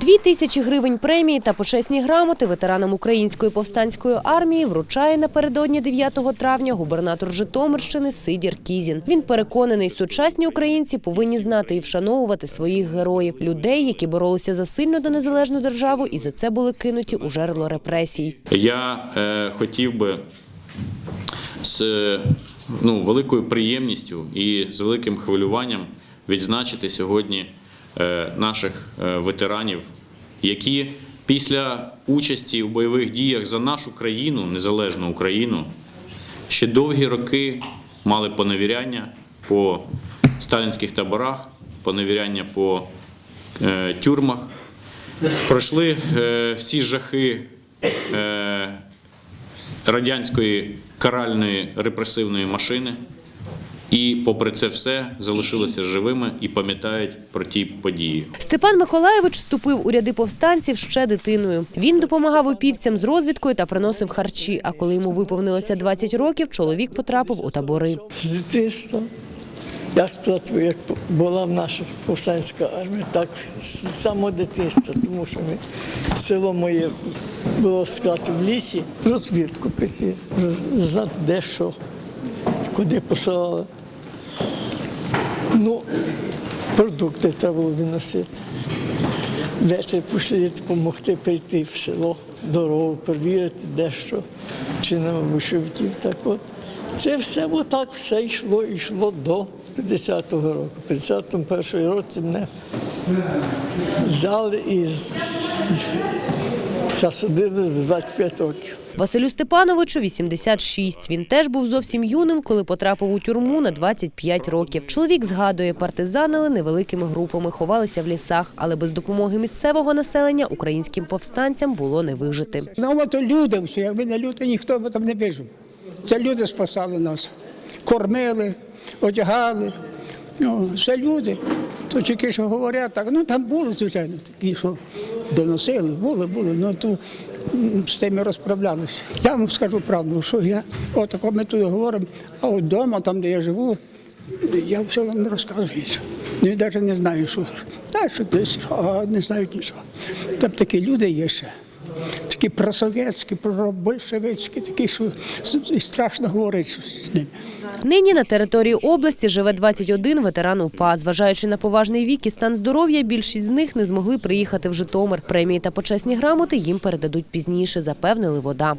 Дві тисячі гривень премії та почесні грамоти ветеранам української повстанської армії вручає напередодні 9 травня губернатор Житомирщини Сидір Кізін. Він переконаний, сучасні українці повинні знати і вшановувати своїх героїв, людей, які боролися за сильну та незалежну державу, і за це були кинуті у жерло репресій. Я е, хотів би з е, ну, великою приємністю і з великим хвилюванням відзначити сьогодні наших е, ветеранів, які після участі в бойових діях за нашу країну, незалежну Україну, ще довгі роки мали поневіряння по сталінських таборах, поневіряння по е, тюрмах, пройшли е, всі жахи е, радянської каральної репресивної машини. І, попри це все, залишилися живими і пам'ятають про ті події. Степан Миколаєвич вступив у ряди повстанців ще дитиною. Він допомагав опівцям з розвідкою та приносив харчі. А коли йому виповнилося 20 років, чоловік потрапив у табори. з дитинства. Я сказати, як була в наша повстанська армія, так з самого дитинства, тому що ми, село моє було сказати в лісі, розвідку піти, знати де що, куди посилали. Ну, продукти треба було виносити. Ввечері пішли допомогти прийти в село, дорогу перевірити, де що, чи не вишивків. Так от. Це все отак все йшло, йшло до 50-го року. В 51 році мене взяли і з- засудили за 25 років. Василю Степановичу 86. Він теж був зовсім юним, коли потрапив у тюрму на 25 років. Чоловік згадує, партизанили невеликими групами, ховалися в лісах, але без допомоги місцевого населення українським повстанцям було не вижити. Ну от люди всі, якби не люди, ніхто б там не вижив. Це люди спасали нас, кормили, одягали. Ну, це люди. То тільки що говорять так, ну там були, звичайно, такі, що доносили, були, були, ну то з тими розправлялися. Я вам скажу правду, що я отако ми тут говоримо, а от вдома, там, де я живу, я все вам не розказую. Навіть не знаю, що, та, що десь, а не знають нічого. Там такі люди є ще. Такі просовєтські, пробольшевицькі, такі, що страшно говорити з ним. Нині на території області живе 21 ветеран УПА. Зважаючи на поважний вік і стан здоров'я, більшість з них не змогли приїхати в Житомир. Премії та почесні грамоти їм передадуть пізніше, запевнили вода.